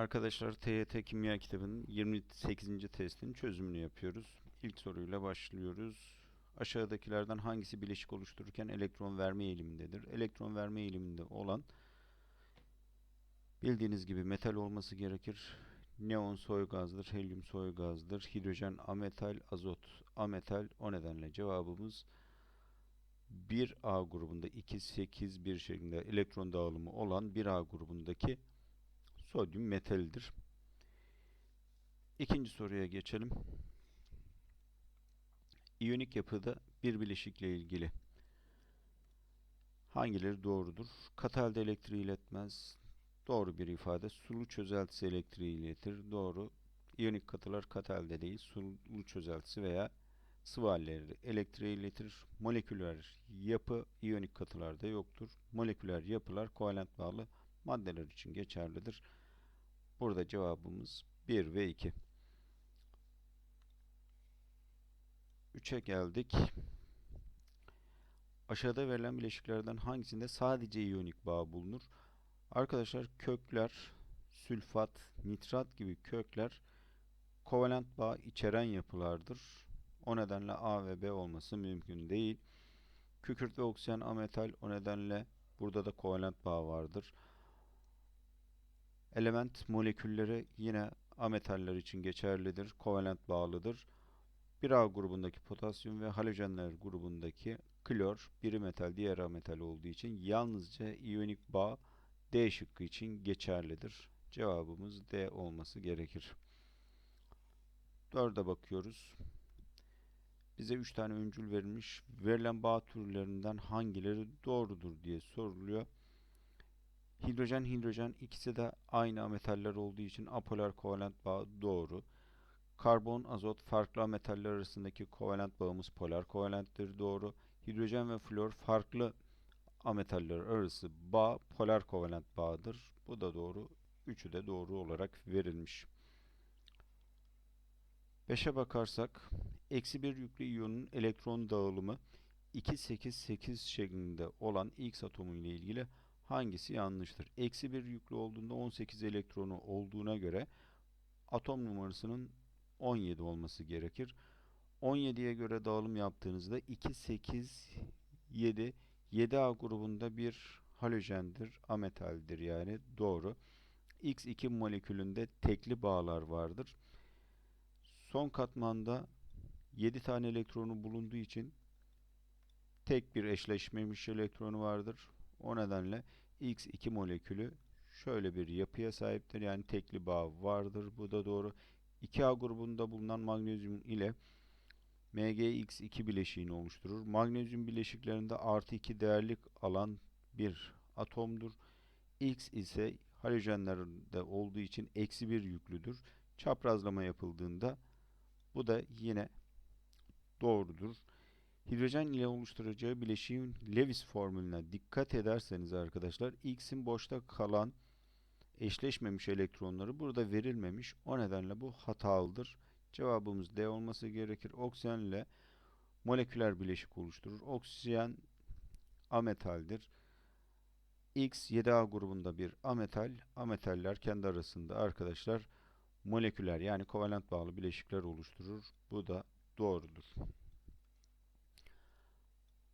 Arkadaşlar TYT Kimya kitabının 28. testinin çözümünü yapıyoruz. İlk soruyla başlıyoruz. Aşağıdakilerden hangisi bileşik oluştururken elektron verme eğilimindedir? Elektron verme eğiliminde olan bildiğiniz gibi metal olması gerekir. Neon soy gazdır, helyum soy gazdır, hidrojen ametal, azot ametal. O nedenle cevabımız 1A grubunda 2, 8, 1 şeklinde elektron dağılımı olan 1A grubundaki sodyum metalidir. İkinci soruya geçelim. İyonik yapıda bir bileşikle ilgili hangileri doğrudur? Katı halde elektriği iletmez. Doğru bir ifade. Sulu çözeltisi elektriği iletir. Doğru. İyonik katılar katı halde değil. Sulu çözeltisi veya sıvı halleri elektriği iletir. Moleküler yapı iyonik katılarda yoktur. Moleküler yapılar kovalent bağlı maddeler için geçerlidir. Burada cevabımız 1 ve 2. 3'e geldik. Aşağıda verilen bileşiklerden hangisinde sadece iyonik bağ bulunur? Arkadaşlar kökler, sülfat, nitrat gibi kökler kovalent bağ içeren yapılardır. O nedenle A ve B olması mümkün değil. Kükürt ve oksijen ametal o nedenle burada da kovalent bağ vardır. Element molekülleri yine ametaller için geçerlidir. Kovalent bağlıdır. 1A grubundaki potasyum ve halojenler grubundaki klor biri metal diğer ametal olduğu için yalnızca iyonik bağ D şıkkı için geçerlidir. Cevabımız D olması gerekir. 4'e bakıyoruz. Bize 3 tane öncül verilmiş. Verilen bağ türlerinden hangileri doğrudur diye soruluyor. Hidrojen, hidrojen ikisi de aynı ametaller olduğu için apolar kovalent bağ doğru. Karbon, azot farklı ametaller arasındaki kovalent bağımız polar kovalenttir doğru. Hidrojen ve flor farklı ametaller arası bağ polar kovalent bağdır. Bu da doğru. Üçü de doğru olarak verilmiş. 5'e bakarsak eksi bir yüklü iyonun elektron dağılımı 2-8-8 şeklinde olan X atomu ile ilgili hangisi yanlıştır? Eksi bir yüklü olduğunda 18 elektronu olduğuna göre atom numarasının 17 olması gerekir. 17'ye göre dağılım yaptığınızda 2, 8, 7, 7A grubunda bir halojendir, ametaldir yani doğru. X2 molekülünde tekli bağlar vardır. Son katmanda 7 tane elektronu bulunduğu için tek bir eşleşmemiş elektronu vardır. O nedenle X2 molekülü şöyle bir yapıya sahiptir. Yani tekli bağ vardır. Bu da doğru. 2A grubunda bulunan magnezyum ile MgX2 bileşiğini oluşturur. Magnezyum bileşiklerinde artı 2 değerlik alan bir atomdur. X ise halojenlerde olduğu için eksi bir yüklüdür. Çaprazlama yapıldığında bu da yine doğrudur. Hidrojen ile oluşturacağı bileşiğin Lewis formülüne dikkat ederseniz arkadaşlar X'in boşta kalan eşleşmemiş elektronları burada verilmemiş. O nedenle bu hatalıdır. Cevabımız D olması gerekir. Oksijen ile moleküler bileşik oluşturur. Oksijen ametaldir. X 7A grubunda bir ametal. Ametaller kendi arasında arkadaşlar moleküler yani kovalent bağlı bileşikler oluşturur. Bu da doğrudur.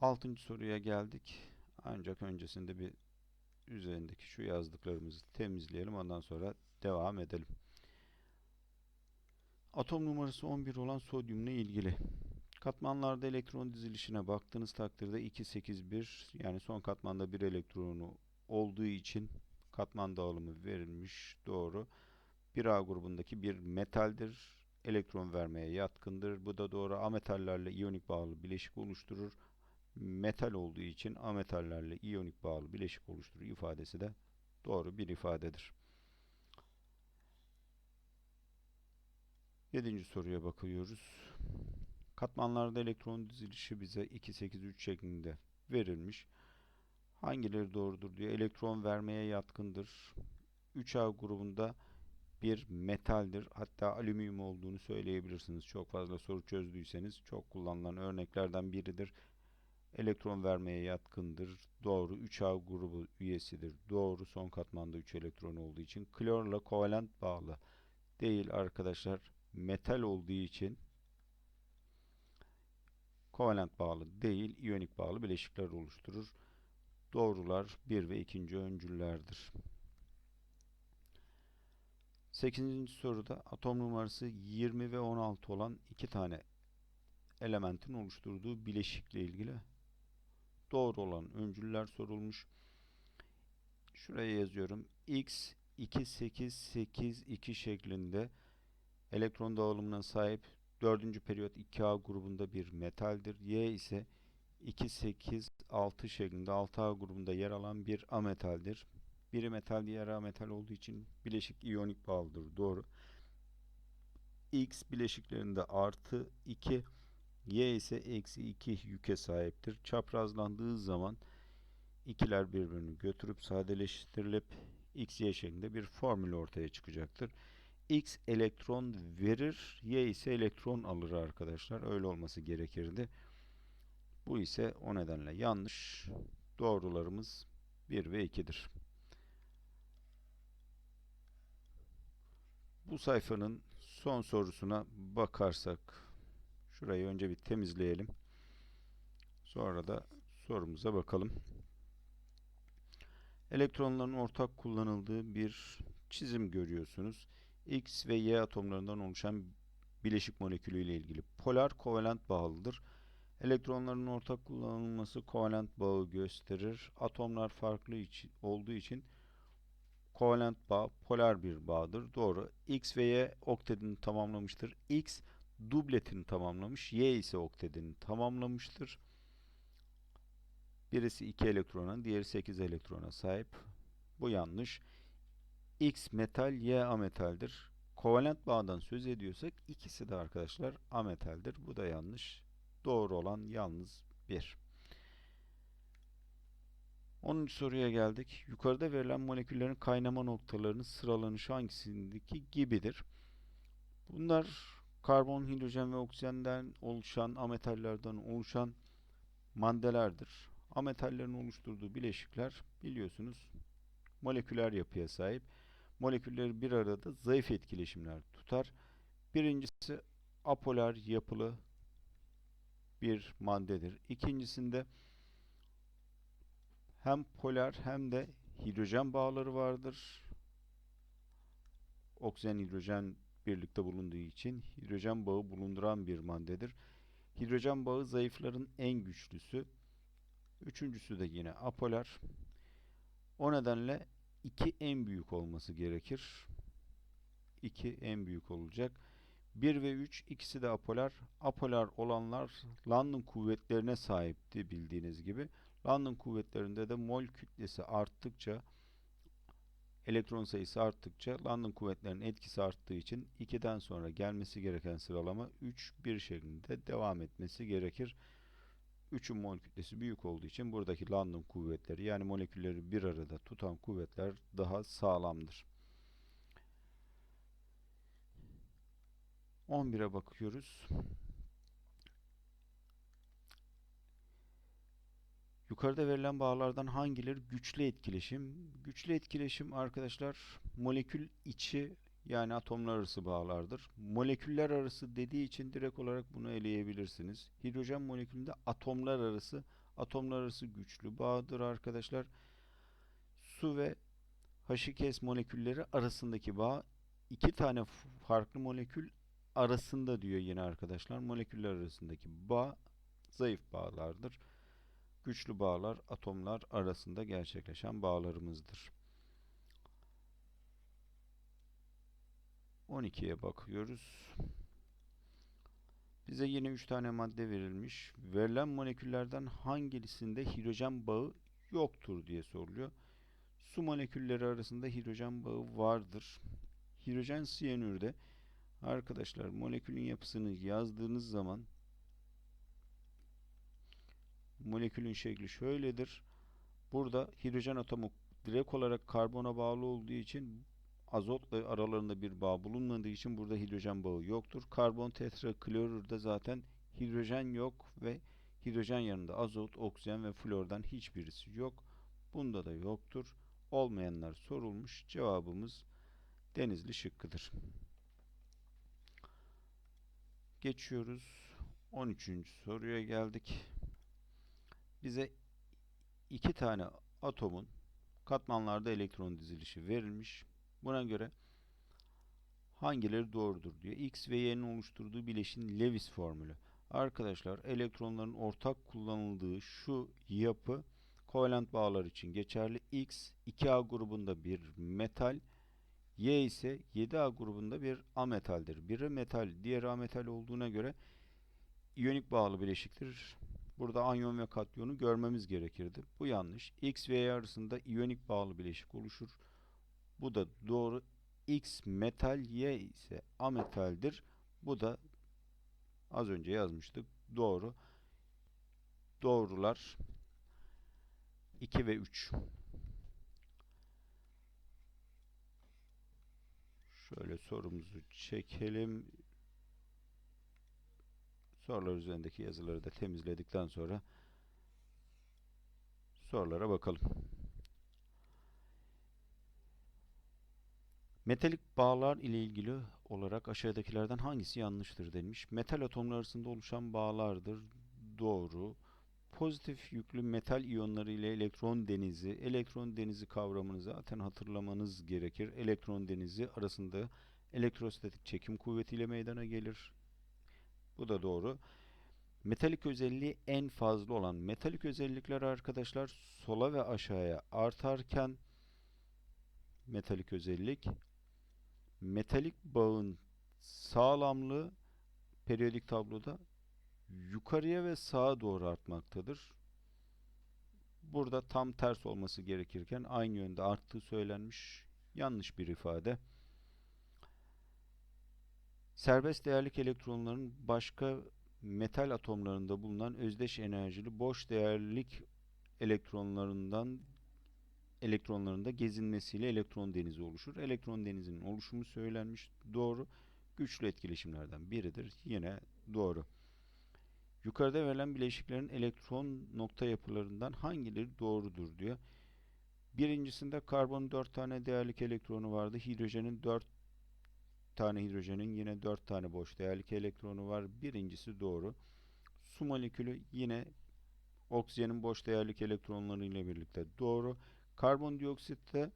Altıncı soruya geldik. Ancak öncesinde bir üzerindeki şu yazdıklarımızı temizleyelim. Ondan sonra devam edelim. Atom numarası 11 olan sodyumla ilgili. Katmanlarda elektron dizilişine baktığınız takdirde 2, 8, 1 yani son katmanda bir elektronu olduğu için katman dağılımı verilmiş. Doğru. 1A grubundaki bir metaldir. Elektron vermeye yatkındır. Bu da doğru. Ametallerle iyonik bağlı bileşik oluşturur. Metal olduğu için ametallerle iyonik bağlı bileşik oluşturur ifadesi de doğru bir ifadedir. Yedinci soruya bakıyoruz. Katmanlarda elektron dizilişi bize 2, 8, 3 şeklinde verilmiş. Hangileri doğrudur diyor. Elektron vermeye yatkındır. 3A grubunda bir metaldir. Hatta alüminyum olduğunu söyleyebilirsiniz. Çok fazla soru çözdüyseniz çok kullanılan örneklerden biridir. Elektron vermeye yatkındır. Doğru. 3A grubu üyesidir. Doğru. Son katmanda 3 elektron olduğu için. Klorla kovalent bağlı değil arkadaşlar. Metal olduğu için kovalent bağlı değil, iyonik bağlı bileşikler oluşturur. Doğrular 1 ve 2. öncüllerdir. 8. soruda atom numarası 20 ve 16 olan iki tane elementin oluşturduğu bileşikle ilgili doğru olan öncüller sorulmuş. Şuraya yazıyorum. X 2882 şeklinde elektron dağılımına sahip 4. periyot 2A grubunda bir metaldir. Y ise 286 şeklinde 6A grubunda yer alan bir ametaldir. Biri metal diğeri ametal olduğu için bileşik iyonik bağlıdır. Doğru. X bileşiklerinde artı 2 Y ise eksi 2 yüke sahiptir. Çaprazlandığı zaman ikiler birbirini götürüp sadeleştirilip x, y şeklinde bir formül ortaya çıkacaktır. X elektron verir, Y ise elektron alır arkadaşlar. Öyle olması gerekirdi. Bu ise o nedenle yanlış. Doğrularımız 1 ve 2'dir. Bu sayfanın son sorusuna bakarsak şurayı önce bir temizleyelim. Sonra da sorumuza bakalım. Elektronların ortak kullanıldığı bir çizim görüyorsunuz. X ve Y atomlarından oluşan bileşik molekülü ile ilgili polar kovalent bağlıdır. Elektronların ortak kullanılması kovalent bağı gösterir. Atomlar farklı için, olduğu için kovalent bağ polar bir bağdır. Doğru. X ve Y oktetini tamamlamıştır. X dubletini tamamlamış. Y ise oktetini tamamlamıştır. Birisi 2 elektrona, diğeri 8 elektrona sahip. Bu yanlış. X metal, Y ametaldir. Kovalent bağdan söz ediyorsak ikisi de arkadaşlar ametaldir. Bu da yanlış. Doğru olan yalnız 1. 10. soruya geldik. Yukarıda verilen moleküllerin kaynama noktalarının sıralanışı hangisindeki gibidir? Bunlar karbon, hidrojen ve oksijenden oluşan ametallerden oluşan maddelerdir. Ametallerin oluşturduğu bileşikler biliyorsunuz moleküler yapıya sahip. Molekülleri bir arada zayıf etkileşimler tutar. Birincisi apolar yapılı bir maddedir. İkincisinde hem polar hem de hidrojen bağları vardır. Oksijen hidrojen birlikte bulunduğu için hidrojen bağı bulunduran bir maddedir. Hidrojen bağı zayıfların en güçlüsü. Üçüncüsü de yine apolar. O nedenle 2 en büyük olması gerekir. 2 en büyük olacak. 1 ve 3 ikisi de apolar. Apolar olanlar London kuvvetlerine sahipti bildiğiniz gibi. London kuvvetlerinde de mol kütlesi arttıkça elektron sayısı arttıkça London kuvvetlerinin etkisi arttığı için 2'den sonra gelmesi gereken sıralama 3 1 şeklinde devam etmesi gerekir. 3'ün mol kütlesi büyük olduğu için buradaki London kuvvetleri yani molekülleri bir arada tutan kuvvetler daha sağlamdır. 11'e bakıyoruz. Yukarıda verilen bağlardan hangileri güçlü etkileşim? Güçlü etkileşim arkadaşlar molekül içi yani atomlar arası bağlardır. Moleküller arası dediği için direkt olarak bunu eleyebilirsiniz. Hidrojen molekülünde atomlar arası atomlar arası güçlü bağdır arkadaşlar. Su ve H2S molekülleri arasındaki bağ iki tane farklı molekül arasında diyor yine arkadaşlar. Moleküller arasındaki bağ zayıf bağlardır. Güçlü bağlar atomlar arasında gerçekleşen bağlarımızdır. 12'ye bakıyoruz. Bize yine 3 tane madde verilmiş. Verilen moleküllerden hangisinde hidrojen bağı yoktur diye soruluyor. Su molekülleri arasında hidrojen bağı vardır. Hidrojen siyanürde arkadaşlar molekülün yapısını yazdığınız zaman molekülün şekli şöyledir. Burada hidrojen atomu direkt olarak karbona bağlı olduğu için azotla aralarında bir bağ bulunmadığı için burada hidrojen bağı yoktur. Karbon tetraklorürde zaten hidrojen yok ve Hidrojen yanında azot, oksijen ve flordan hiçbirisi yok. Bunda da yoktur. Olmayanlar sorulmuş. Cevabımız Denizli şıkkıdır. Geçiyoruz. 13. soruya geldik. Bize iki tane atomun katmanlarda elektron dizilişi verilmiş. Buna göre hangileri doğrudur diyor. X ve Y'nin oluşturduğu bileşin Lewis formülü. Arkadaşlar elektronların ortak kullanıldığı şu yapı kovalent bağlar için geçerli. X 2A grubunda bir metal, Y ise 7A grubunda bir ametaldir. Biri metal, diğeri ametal olduğuna göre iyonik bağlı bileşiktir. Burada anyon ve katyonu görmemiz gerekirdi. Bu yanlış. X ve Y arasında iyonik bağlı bileşik oluşur. Bu da doğru. X metal, Y ise ametaldir. Bu da az önce yazmıştık. Doğru. Doğrular 2 ve 3. Şöyle sorumuzu çekelim. Sorular üzerindeki yazıları da temizledikten sonra sorulara bakalım. Metalik bağlar ile ilgili olarak aşağıdakilerden hangisi yanlıştır denmiş. Metal atomlar arasında oluşan bağlardır. Doğru. Pozitif yüklü metal iyonları ile elektron denizi, elektron denizi kavramını zaten hatırlamanız gerekir. Elektron denizi arasında elektrostatik çekim kuvvetiyle meydana gelir. Bu da doğru. Metalik özelliği en fazla olan metalik özellikler arkadaşlar sola ve aşağıya artarken metalik özellik metalik bağın sağlamlığı periyodik tabloda yukarıya ve sağa doğru artmaktadır. Burada tam ters olması gerekirken aynı yönde arttığı söylenmiş. Yanlış bir ifade. Serbest değerlik elektronların başka metal atomlarında bulunan özdeş enerjili boş değerlik elektronlarından elektronlarında gezinmesiyle elektron denizi oluşur. Elektron denizinin oluşumu söylenmiş. Doğru. Güçlü etkileşimlerden biridir. Yine doğru. Yukarıda verilen bileşiklerin elektron nokta yapılarından hangileri doğrudur diyor. Birincisinde karbon 4 tane değerlik elektronu vardı. Hidrojenin 4 tane hidrojenin yine 4 tane boş değerlik elektronu var. Birincisi doğru. Su molekülü yine oksijenin boş değerlik elektronları ile birlikte doğru. Karbondioksitte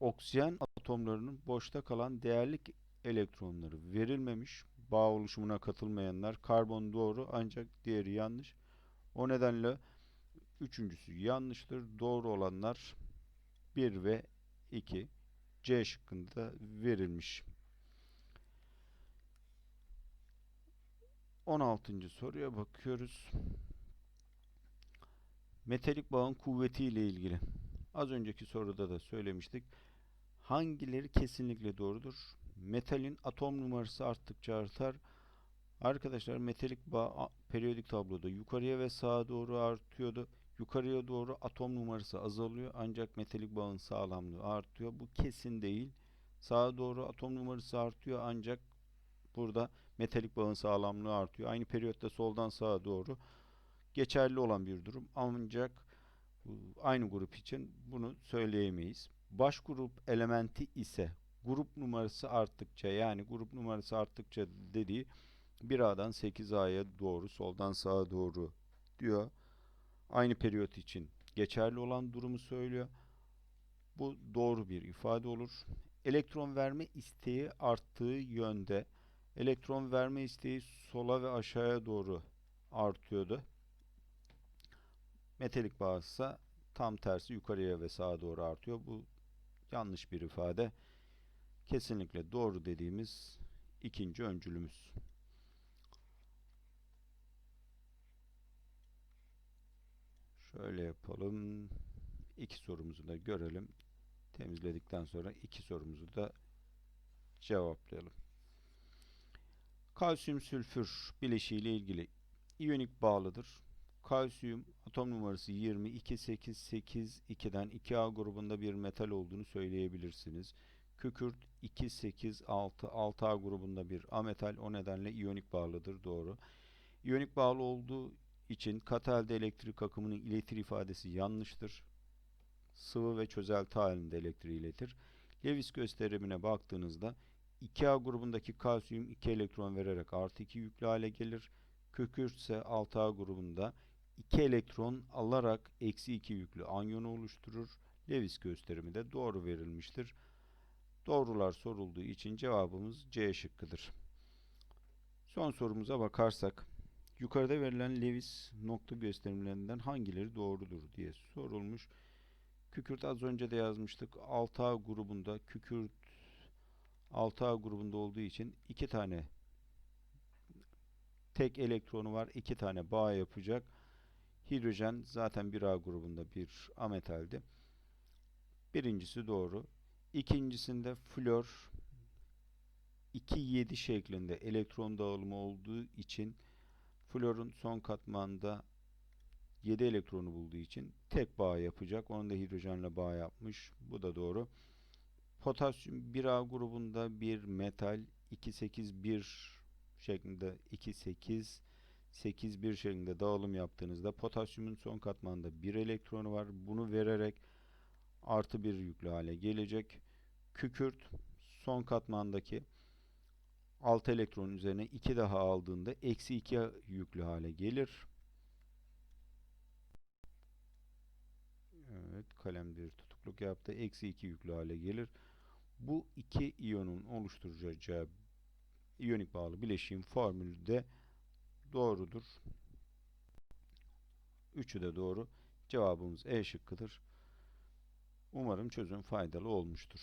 oksijen atomlarının boşta kalan değerlik elektronları verilmemiş. Bağ oluşumuna katılmayanlar karbon doğru ancak diğeri yanlış. O nedenle üçüncüsü yanlıştır. Doğru olanlar 1 ve 2 C şıkkında verilmiş. 16. soruya bakıyoruz. Metalik bağın kuvveti ile ilgili. Az önceki soruda da söylemiştik. Hangileri kesinlikle doğrudur? Metalin atom numarası arttıkça artar. Arkadaşlar metalik bağ periyodik tabloda yukarıya ve sağa doğru artıyordu. Yukarıya doğru atom numarası azalıyor ancak metalik bağın sağlamlığı artıyor. Bu kesin değil. Sağa doğru atom numarası artıyor ancak burada metalik bağın sağlamlığı artıyor. Aynı periyotta soldan sağa doğru geçerli olan bir durum. Ancak aynı grup için bunu söyleyemeyiz. Baş grup elementi ise grup numarası arttıkça yani grup numarası arttıkça dediği 1A'dan 8A'ya doğru soldan sağa doğru diyor. Aynı periyot için geçerli olan durumu söylüyor. Bu doğru bir ifade olur. Elektron verme isteği arttığı yönde elektron verme isteği sola ve aşağıya doğru artıyordu. Metalik bağ tam tersi yukarıya ve sağa doğru artıyor. Bu yanlış bir ifade. Kesinlikle doğru dediğimiz ikinci öncülümüz. Şöyle yapalım. İki sorumuzu da görelim. Temizledikten sonra iki sorumuzu da cevaplayalım. Kalsiyum sülfür bileşiği ile ilgili iyonik bağlıdır. Kalsiyum atom numarası 20 288 2'den 2A grubunda bir metal olduğunu söyleyebilirsiniz. Kükürt 286 6A grubunda bir ametal o nedenle iyonik bağlıdır doğru. İyonik bağlı olduğu için katı elektrik akımını iletir ifadesi yanlıştır. Sıvı ve çözelti halinde elektriği iletir. Lewis gösterimine baktığınızda 2A grubundaki kalsiyum 2 elektron vererek artı 2 yüklü hale gelir. Kükürt ise 6A grubunda 2 elektron alarak eksi 2 yüklü anyonu oluşturur. Lewis gösterimi de doğru verilmiştir. Doğrular sorulduğu için cevabımız C şıkkıdır. Son sorumuza bakarsak, yukarıda verilen Lewis nokta gösterimlerinden hangileri doğrudur diye sorulmuş. Kükürt az önce de yazmıştık. 6A grubunda kükürt 6A grubunda olduğu için iki tane tek elektronu var. iki tane bağ yapacak. Hidrojen zaten 1A grubunda bir ametaldi. Birincisi doğru. İkincisinde flor 2-7 şeklinde elektron dağılımı olduğu için florun son katmanda 7 elektronu bulduğu için tek bağ yapacak. Onu da hidrojenle bağ yapmış. Bu da doğru. Potasyum 1A grubunda bir metal 281 şeklinde 28 81 şeklinde dağılım yaptığınızda potasyumun son katmanında bir elektronu var. Bunu vererek artı bir yüklü hale gelecek. Kükürt son katmandaki 6 elektronun üzerine 2 daha aldığında eksi 2 yüklü hale gelir. Evet kalem bir tutukluk yaptı. Eksi 2 yüklü hale gelir. Bu iki iyonun oluşturacağı iyonik bağlı bileşiğin formülü de doğrudur. Üçü de doğru. Cevabımız E şıkkıdır. Umarım çözüm faydalı olmuştur.